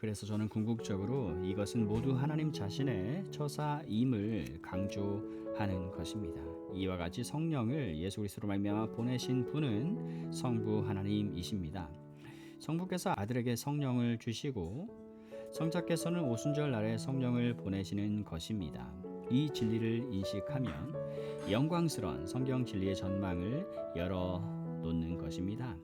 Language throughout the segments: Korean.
그래서 저는 궁극적으로 이것은 모두 하나님 자신의 처사임을 강조하는 것입니다. 이와 같이 성령을 예수 그리스도로 말미암아 보내신 분은 성부 하나님이십니다. 성부께서 아들에게 성령을 주시고 성자께서는 오순절 날에 성령을 보내시는 것입니다. 이 진리를 인식하면 영광스러운 성경 진리의 전망을 열어 놓는 것입니다.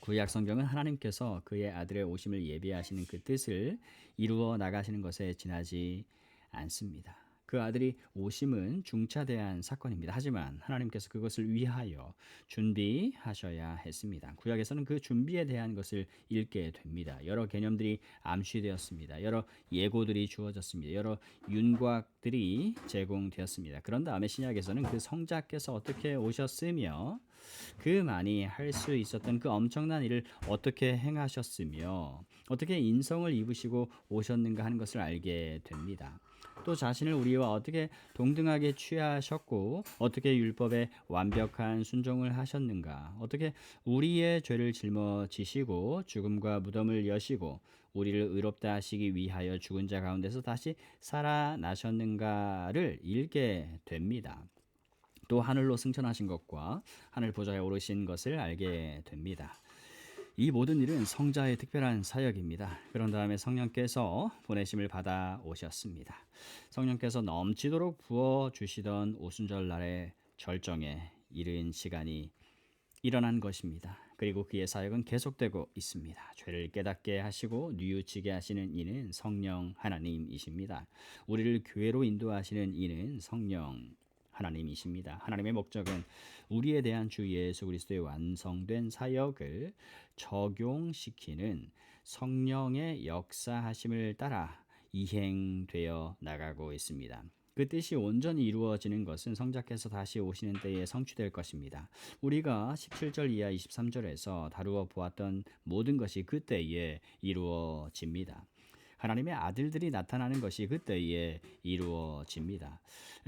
구약 성경은 하나님께서 그의 아들의 오심을 예비하시는 그 뜻을 이루어 나가시는 것에 지나지 않습니다. 그 아들이 오심은 중차대한 사건입니다. 하지만 하나님께서 그것을 위하여 준비하셔야 했습니다. 구약에서는 그 준비에 대한 것을 읽게 됩니다. 여러 개념들이 암시되었습니다. 여러 예고들이 주어졌습니다. 여러 윤곽들이 제공되었습니다. 그런 다음에 신약에서는 그 성자께서 어떻게 오셨으며 그 많이 할 수 있었던 그 엄청난 일을 어떻게 행하셨으며 어떻게 인성을 입으시고 오셨는가 하는 것을 알게 됩니다. 또 자신을 우리와 어떻게 동등하게 취하셨고 어떻게 율법에 완벽한 순종을 하셨는가 어떻게 우리의 죄를 짊어지시고 죽음과 무덤을 여시고 우리를 의롭다 하시기 위하여 죽은 자 가운데서 다시 살아나셨는가를 읽게 됩니다. 또 하늘로 승천하신 것과 하늘 보좌에 오르신 것을 알게 됩니다. 이 모든 일은 성자의 특별한 사역입니다. 그런 다음에 성령께서 보내심을 받아 오셨습니다. 성령께서 넘치도록 부어 주시던 오순절 날의 절정에 이른 시간이 일어난 것입니다. 그리고 그의 사역은 계속되고 있습니다. 죄를 깨닫게 하시고 뉘우치게 하시는 이는 성령 하나님이십니다. 우리를 교회로 인도하시는 이는 성령 하나님이십니다. 하나님의 목적은 우리에 대한 주 예수 그리스도의 완성된 사역을 적용시키는 성령의 역사하심을 따라 이행되어 나가고 있습니다. 그 뜻이 온전히 이루어지는 것은 성자께서 다시 오시는 때에 성취될 것입니다. 우리가 17절 이하 23절에서 다루어 보았던 모든 것이 그때에 이루어집니다. 하나님의 아들들이 나타나는 것이 그때에 이루어집니다.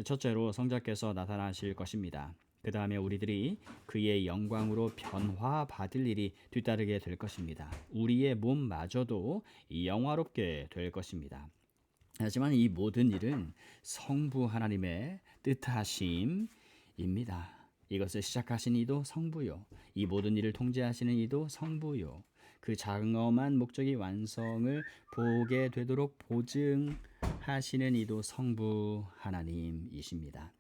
첫째로 성자께서 나타나실 것입니다. 그 다음에 우리들이 그의 영광으로 변화받을 일이 뒤따르게 될 것입니다. 우리의 몸마저도 영화롭게 될 것입니다. 하지만 이 모든 일은 성부 하나님의 뜻하심입니다. 이것을 시작하신 이도 성부요. 이 모든 일을 통제하시는 이도 성부요. 그 장엄한 목적이 완성을 보게 되도록 보증하시는 이도 성부 하나님이십니다.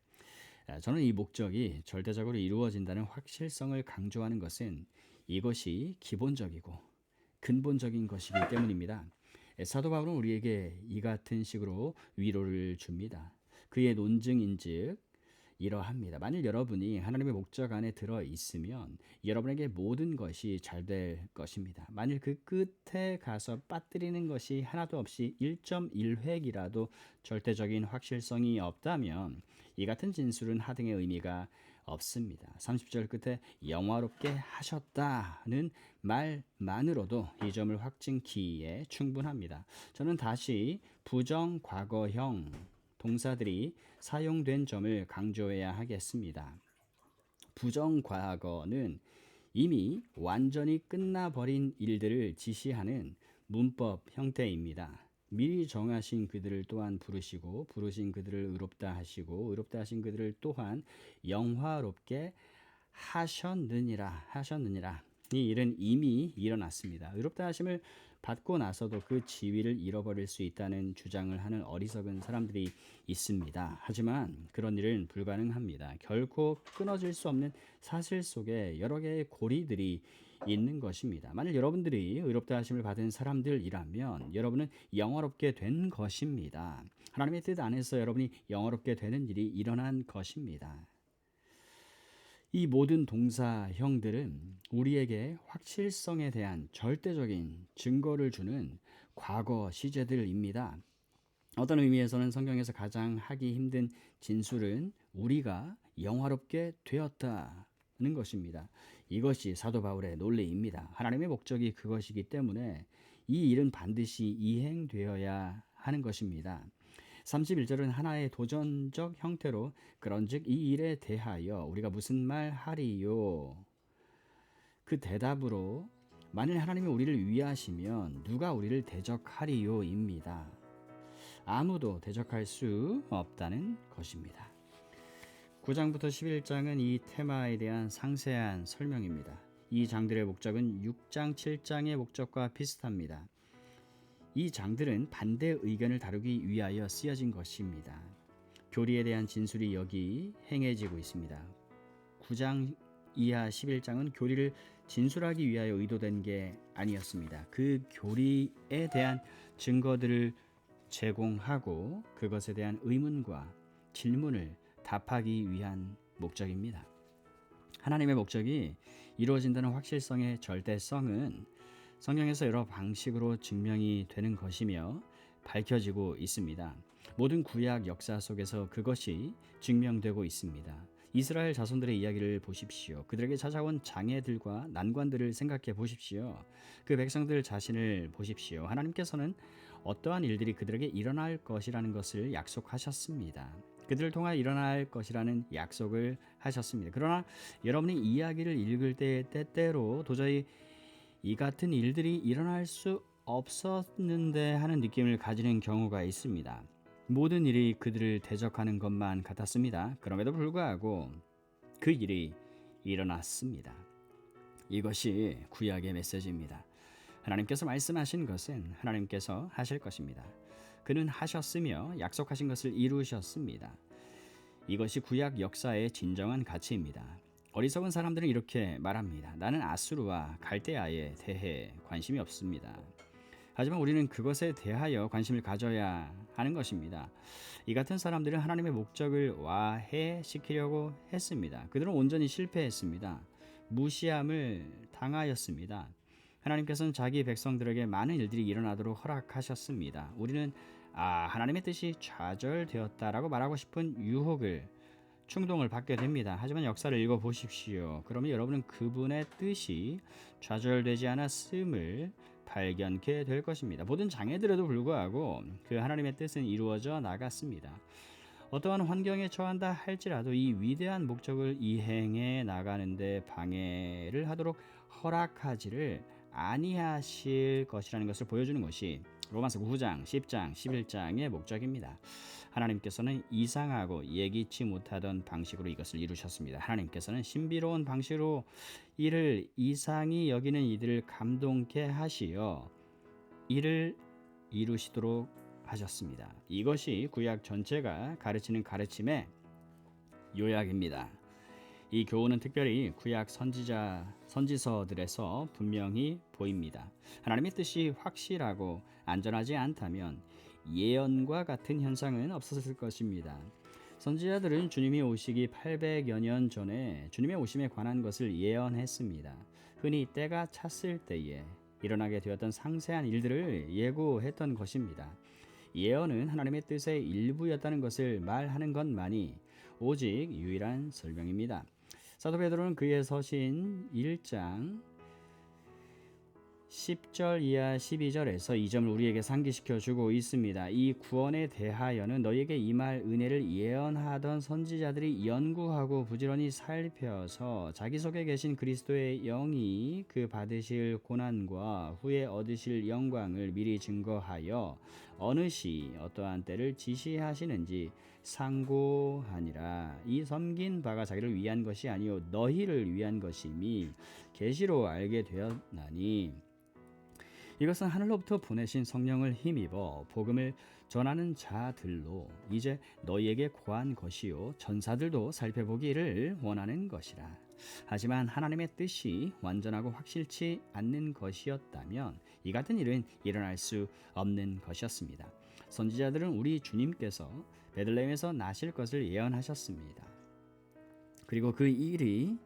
저는 이 목적이 절대적으로 이루어진다는 확실성을 강조하는 것은 이것이 기본적이고 근본적인 것이기 때문입니다. 사도 바울은 우리에게 이 같은 식으로 위로를 줍니다. 그의 논증인즉 이러합니다. 만일 여러분이 하나님의 목적 안에 들어 있으면 여러분에게 모든 것이 잘 될 것입니다. 만일 그 끝에 가서 빠뜨리는 것이 하나도 없이 1.1획이라도 절대적인 확실성이 없다면 이 같은 진술은 하등의 의미가 없습니다. 30절 끝에 영화롭게 하셨다는 말만으로도 이 점을 확증키에 충분합니다. 저는 다시 부정 과거형 동사들이 사용된 점을 강조해야 하겠습니다. 부정 과거는 이미 완전히 끝나버린 일들을 지시하는 문법 형태입니다. 미리 정하신 그들을 또한 부르시고 부르신 그들을 의롭다 하시고 의롭다 하신 그들을 또한 영화롭게 하셨느니라 하셨느니라 이 일은 이미 일어났습니다. 의롭다 하심을 받고 나서도 그 지위를 잃어버릴 수 있다는 주장을 하는 어리석은 사람들이 있습니다. 하지만 그런 일은 불가능합니다. 결코 끊어질 수 없는 사실 속에 여러 개의 고리들이 있는 것입니다. 만일 여러분들이 의롭다 하심을 받은 사람들이라면 여러분은 영화롭게 된 것입니다. 하나님의 뜻 안에서 여러분이 영화롭게 되는 일이 일어난 것입니다. 이 모든 동사형들은 우리에게 확실성에 대한 절대적인 증거를 주는 과거 시제들입니다. 어떤 의미에서는 성경에서 가장 하기 힘든 진술은 우리가 영화롭게 되었다 는 것입니다. 이것이 사도 바울의 논리입니다. 하나님의 목적이 그것이기 때문에 이 일은 반드시 이행되어야 하는 것입니다. 31절은 하나의 도전적 형태로 그런즉 이 일에 대하여 우리가 무슨 말 하리요 그 대답으로 만일 하나님이 우리를 위하시면 누가 우리를 대적하리요입니다. 아무도 대적할 수 없다는 것입니다. 9장부터 11장은 이 테마에 대한 상세한 설명입니다. 이 장들의 목적은 6장, 7장의 목적과 비슷합니다. 이 장들은 반대 의견을 다루기 위하여 쓰여진 것입니다. 교리에 대한 진술이 여기 행해지고 있습니다. 9장 이하 11장은 교리를 진술하기 위하여 의도된 게 아니었습니다. 그 교리에 대한 증거들을 제공하고 그것에 대한 의문과 질문을 답하기 위한 목적입니다. 하나님의 목적이 이루어진다는 확실성의 절대성은 성경에서 여러 방식으로 증명이 되는 것이며 밝혀지고 있습니다. 모든 구약 역사 속에서 그것이 증명되고 있습니다. 이스라엘 자손들의 이야기를 보십시오. 그들에게 찾아온 장애들과 난관들을 생각해 보십시오. 그 백성들 자신을 보십시오. 하나님께서는 어떠한 일들이 그들에게 일어날 것이라는 것을 약속하셨습니다. 그들을 통해 일어날 것이라는 약속을 하셨습니다. 그러나 여러분이 이야기를 읽을 때 때때로 도저히 이 같은 일들이 일어날 수 없었는데 하는 느낌을 가지는 경우가 있습니다. 모든 일이 그들을 대적하는 것만 같았습니다. 그럼에도 불구하고 그 일이 일어났습니다. 이것이 구약의 메시지입니다. 하나님께서 말씀하신 것은 하나님께서 하실 것입니다. 그는 하셨으며 약속하신 것을 이루셨습니다. 이것이 구약 역사의 진정한 가치입니다. 어리석은 사람들은 이렇게 말합니다. 나는 아수르와 갈대아에 대해 관심이 없습니다. 하지만 우리는 그것에 대하여 관심을 가져야 하는 것입니다. 이 같은 사람들은 하나님의 목적을 와해시키려고 했습니다. 그들은 온전히 실패했습니다. 무시함을 당하였습니다. 하나님께서는 자기 백성들에게 많은 일들이 일어나도록 허락하셨습니다. 우리는 아, 하나님의 뜻이 좌절되었다라고 말하고 싶은 유혹을 충동을 받게 됩니다. 하지만 역사를 읽어 보십시오. 그러면 여러분은 그분의 뜻이 좌절되지 않았음을 발견케 될 것입니다. 모든 장애들에도 불구하고 그 하나님의 뜻은 이루어져 나갔습니다. 어떠한 환경에 처한다 할지라도 이 위대한 목적을 이행해 나가는데 방해를 하도록 허락하지를 아니하실 것이라는 것을 보여주는 것이 로마서 9장, 10장, 11장의 목적입니다. 하나님께서는 이상하고 예기치 못하던 방식으로 이것을 이루셨습니다. 하나님께서는 신비로운 방식으로 이를 이상히 여기는 이들을 감동케 하시어 이를 이루시도록 하셨습니다. 이것이 구약 전체가 가르치는 가르침의 요약입니다. 이 교훈은 특별히 구약 선지자 선지서들에서 분명히 보입니다. 하나님의 뜻이 확실하고 안전하지 않다면 예언과 같은 현상은 없었을 것입니다. 선지자들은 주님이 오시기 800여 년 전에 주님의 오심에 관한 것을 예언했습니다. 흔히 때가 찼을 때에 일어나게 되었던 상세한 일들을 예고했던 것입니다. 예언은 하나님의 뜻의 일부였다는 것을 말하는 것만이 오직 유일한 설명입니다. 사도 베드로는 그의 서신 1장 10절 이하 12절에서 이 점을 우리에게 상기시켜 주고 있습니다. 이 구원에 대하여는 너에게 이말 은혜를 예언하던 선지자들이 연구하고 부지런히 살펴서 자기 속에 계신 그리스도의 영이 그 받으실 고난과 후에 얻으실 영광을 미리 증거하여 어느 시 어떠한 때를 지시하시는지 상고하니라 이 섬긴 바가 자기를 위한 것이 아니요 너희를 위한 것임이 계시로 알게 되었나니 이것은 하늘로부터 보내신 성령을 힘입어 복음을 전하는 자들로 이제 너희에게 고한 것이요 전사들도 살펴보기를 원하는 것이라. 하지만 하나님의 뜻이 완전하고 확실치 않는 것이었다면 이 같은 일은 일어날 수 없는 것이었습니다. 선지자들은 우리 주님께서 베들레헴에서 나실 것을 예언하셨습니다. 그리고 그 일이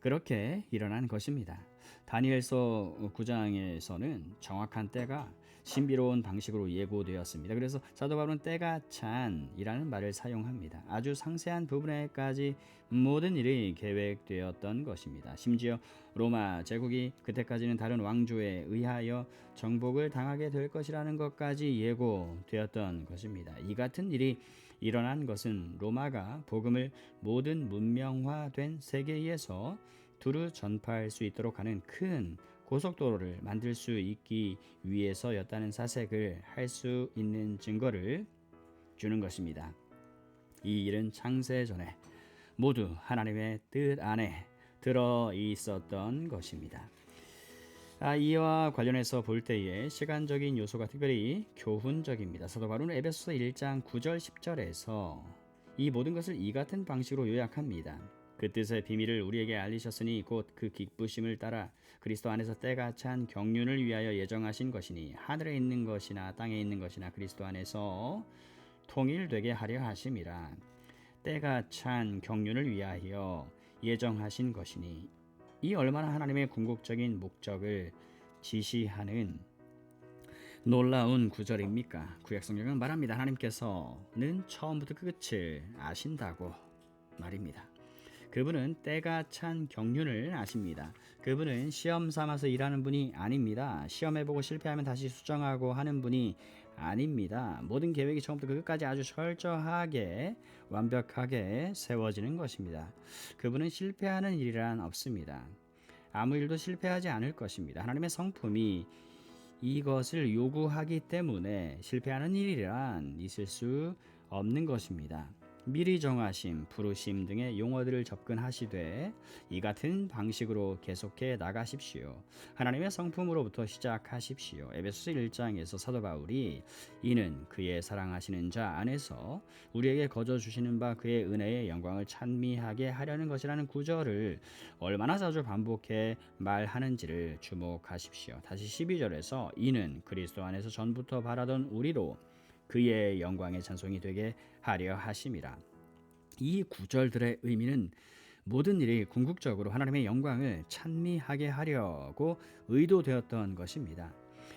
그렇게 일어난 것입니다. 다니엘서 9장에서는 정확한 때가 신비로운 방식으로 예고되었습니다. 그래서 사도 바울은 때가 찬이라는 말을 사용합니다. 아주 상세한 부분에까지 모든 일이 계획되었던 것입니다. 심지어 로마 제국이 그때까지는 다른 왕조에 의하여 정복을 당하게 될 것이라는 것까지 예고되었던 것입니다. 이 같은 일이 일어난 것은 로마가 복음을 모든 문명화된 세계에서 두루 전파할 수 있도록 하는 큰 고속도로를 만들 수 있기 위해서였다는 사색을 할 수 있는 증거를 주는 것입니다. 이 일은 창세 전에 모두 하나님의 뜻 안에 들어 있었던 것입니다. 아, 이와 관련해서 볼 때에 시간적인 요소가 특별히 교훈적입니다. 사도 바울은 에베소서 1장 9절 10절에서 이 모든 것을 이 같은 방식으로 요약합니다. 그 뜻의 비밀을 우리에게 알리셨으니 곧 그 기쁘심을 따라 그리스도 안에서 때가 찬 경륜을 위하여 예정하신 것이니 하늘에 있는 것이나 땅에 있는 것이나 그리스도 안에서 통일되게 하려 하심이라 때가 찬 경륜을 위하여 예정하신 것이니 이 얼마나 하나님의 궁극적인 목적을 지시하는 놀라운 구절입니까? 구약 성경은 말합니다. 하나님께서는 처음부터 끝을 아신다고 말입니다. 그분은 때가 찬 경륜을 아십니다. 그분은 시험 삼아서 일하는 분이 아닙니다. 시험해보고 실패하면 다시 수정하고 하는 분이 아닙니다. 모든 계획이 처음부터 끝까지 아주 철저하게 완벽하게 세워지는 것입니다. 그분은 실패하는 일이란 없습니다. 아무 일도 실패하지 않을 것입니다. 하나님의 성품이 이것을 요구하기 때문에 실패하는 일이란 있을 수 없는 것입니다. 미리 정하심, 부르심 등의 용어들을 접근하시되 이 같은 방식으로 계속해 나가십시오. 하나님의 성품으로부터 시작하십시오. 에베소서 1장에서 사도 바울이 이는 그의 사랑하시는 자 안에서 우리에게 거저 주시는 바 그의 은혜의 영광을 찬미하게 하려는 것이라는 구절을 얼마나 자주 반복해 말하는지를 주목하십시오. 다시 12절에서 이는 그리스도 안에서 전부터 바라던 우리로 그의 영광의 찬송이 되게 하려 하심이라. 이 구절들의 의미는 모든 일이 궁극적으로 하나님의 영광을 찬미하게 하려고 의도되었던 것입니다.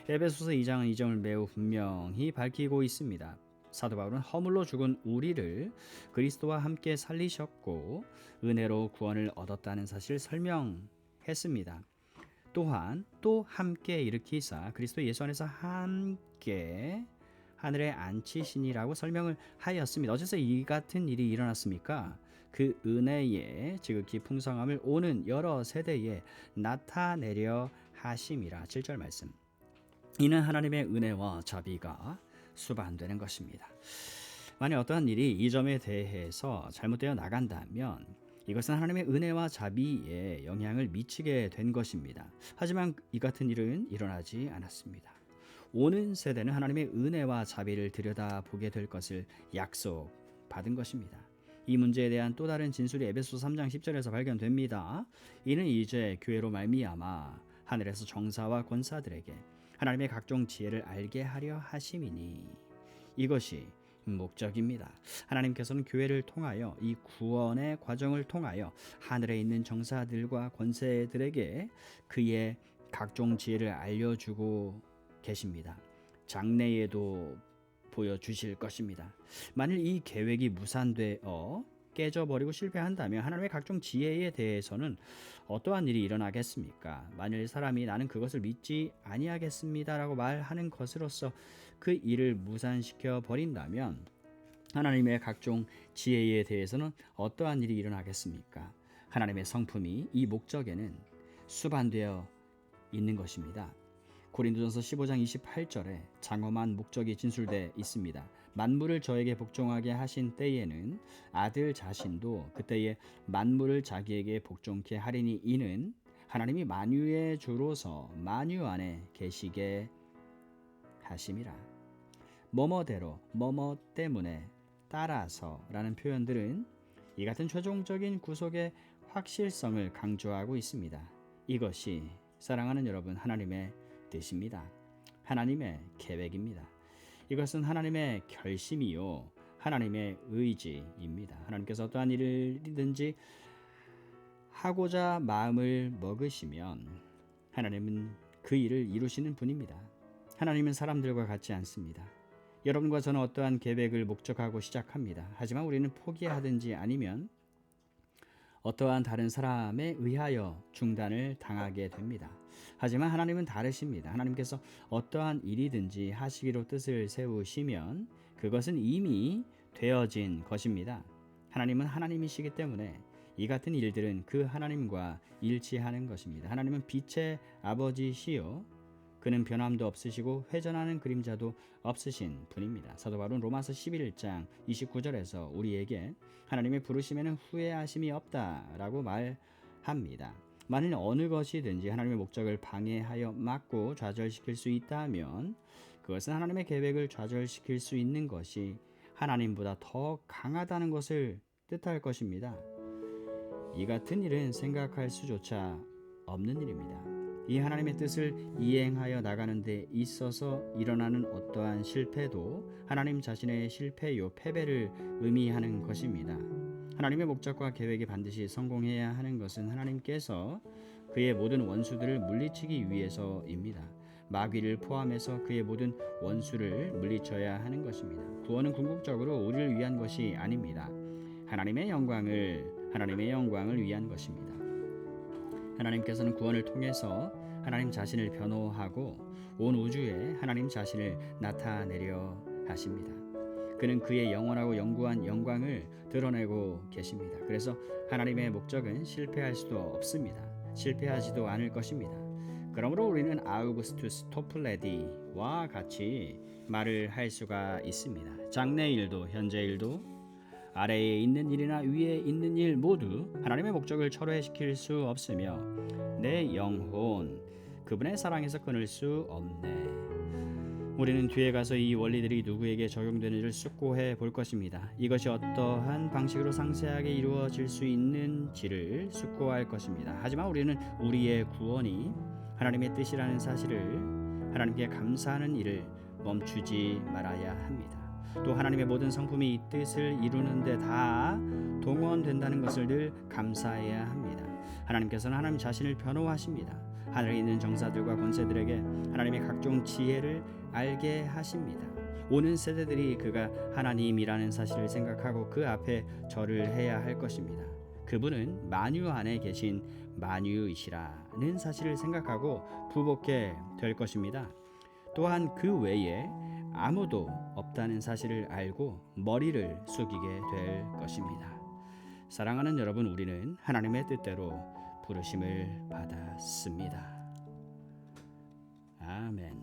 에베소서 2장은 이 점을 매우 분명히 밝히고 있습니다. 사도 바울은 허물로 죽은 우리를 그리스도와 함께 살리셨고 은혜로 구원을 얻었다는 사실을 설명했습니다. 또한 또 함께 일으키사 그리스도 예수 안에서 함께 하늘에 앉히시니라고 설명을 하였습니다. 어째서 이 같은 일이 일어났습니까? 그 은혜의 지극히 풍성함을 오는 여러 세대에 나타내려 하심이라 7절 말씀. 이는 하나님의 은혜와 자비가 수반되는 것입니다. 만약 어떠한 일이 이 점에 대해서 잘못되어 나간다면 이것은 하나님의 은혜와 자비에 영향을 미치게 된 것입니다. 하지만 이 같은 일은 일어나지 않았습니다. 오는 세대는 하나님의 은혜와 자비를 들여다보게 될 것을 약속받은 것입니다. 이 문제에 대한 또 다른 진술이 에베소 3장 10절에서 발견됩니다. 이는 이제 교회로 말미암아 하늘에서 정사와 권사들에게 하나님의 각종 지혜를 알게 하려 하심이니 이것이 목적입니다. 하나님께서는 교회를 통하여 이 구원의 과정을 통하여 하늘에 있는 정사들과 권세들에게 그의 각종 지혜를 알려주고 계십니다. 장래에도 보여주실 것입니다. 만일 이 계획이 무산되어 깨져버리고 실패한다면 하나님의 각종 지혜에 대해서는 어떠한 일이 일어나겠습니까? 만일 사람이 나는 그것을 믿지 아니하겠습니다라고 말하는 것으로서 그 일을 무산시켜 버린다면 하나님의 각종 지혜에 대해서는 어떠한 일이 일어나겠습니까? 하나님의 성품이 이 목적에는 수반되어 있는 것입니다. 고린도전서 15장 28절에 장엄한 목적이 진술돼 있습니다. 만물을 저에게 복종하게 하신 때에는 아들 자신도 그때에 만물을 자기에게 복종케 하리니 이는 하나님이 만유의 주로서 만유 안에 계시게 하심이라. 뭐뭐대로 뭐뭐 때문에 따라서라는 표현들은 이 같은 최종적인 구속의 확실성을 강조하고 있습니다. 이것이 사랑하는 여러분 하나님의 뜻입니다. 하나님의 계획입니다. 이것은 하나님의 결심이요. 하나님의 의지입니다. 하나님께서 어떠한 일이든지 하고자 마음을 먹으시면 하나님은 그 일을 이루시는 분입니다. 하나님은 사람들과 같지 않습니다. 여러분과 저는 어떠한 계획을 목적하고 시작합니다. 하지만 우리는 포기하든지 아니면 어떠한 다른 사람에 의하여 중단을 당하게 됩니다. 하지만 하나님은 다르십니다. 하나님께서 어떠한 일이든지 하시기로 뜻을 세우시면 그것은 이미 되어진 것입니다. 하나님은 하나님이시기 때문에 이 같은 일들은 그 하나님과 일치하는 것입니다. 하나님은 빛의 아버지시요 그는 변함도 없으시고 회전하는 그림자도 없으신 분입니다. 사도 바울은 로마서 11장 29절에서 우리에게 하나님의 부르심에는 후회하심이 없다라고 말합니다. 만일 어느 것이든지 하나님의 목적을 방해하여 막고 좌절시킬 수 있다면 그것은 하나님의 계획을 좌절시킬 수 있는 것이 하나님보다 더 강하다는 것을 뜻할 것입니다. 이 같은 일은 생각할 수조차 없는 일입니다. 이 하나님의 뜻을 이행하여 나가는 데 있어서 일어나는 어떠한 실패도 하나님 자신의 실패요 패배를 의미하는 것입니다. 하나님의 목적과 계획이 반드시 성공해야 하는 것은 하나님께서 그의 모든 원수들을 물리치기 위해서입니다. 마귀를 포함해서 그의 모든 원수를 물리쳐야 하는 것입니다. 구원은 궁극적으로 우리를 위한 것이 아닙니다. 하나님의 영광을 하나님의 영광을 위한 것입니다. 하나님께서는 구원을 통해서 하나님 자신을 변호하고 온 우주에 하나님 자신을 나타내려 하십니다. 그는 그의 영원하고 영구한 영광을 드러내고 계십니다. 그래서 하나님의 목적은 실패할 수도 없습니다. 실패하지도 않을 것입니다. 그러므로 우리는 아우구스투스 토플레디와 같이 말을 할 수가 있습니다. 장래 일도 현재 일도 아래에 있는 일이나 위에 있는 일 모두 하나님의 목적을 철회시킬 수 없으며 내 영혼 그분의 사랑에서 끊을 수 없네. 우리는 뒤에 가서 이 원리들이 누구에게 적용되는지를 숙고해 볼 것입니다. 이것이 어떠한 방식으로 상세하게 이루어질 수 있는지를 숙고할 것입니다. 하지만 우리는 우리의 구원이 하나님의 뜻이라는 사실을 하나님께 감사하는 일을 멈추지 말아야 합니다. 또 하나님의 모든 성품이 이 뜻을 이루는데 다 동원된다는 것을 늘 감사해야 합니다. 하나님께서는 하나님 자신을 변호하십니다. 하늘에 있는 정사들과 권세들에게 하나님의 각종 지혜를 알게 하십니다. 오는 세대들이 그가 하나님이라는 사실을 생각하고 그 앞에 절을 해야 할 것입니다. 그분은 만유 안에 계신 만유이시라는 사실을 생각하고 부복게 될 것입니다. 또한 그 외에 아무도 없다는 사실을 알고 머리를 숙이게 될 것입니다. 사랑하는 여러분, 우리는 하나님의 뜻대로 부르심을 받았습니다. 아멘.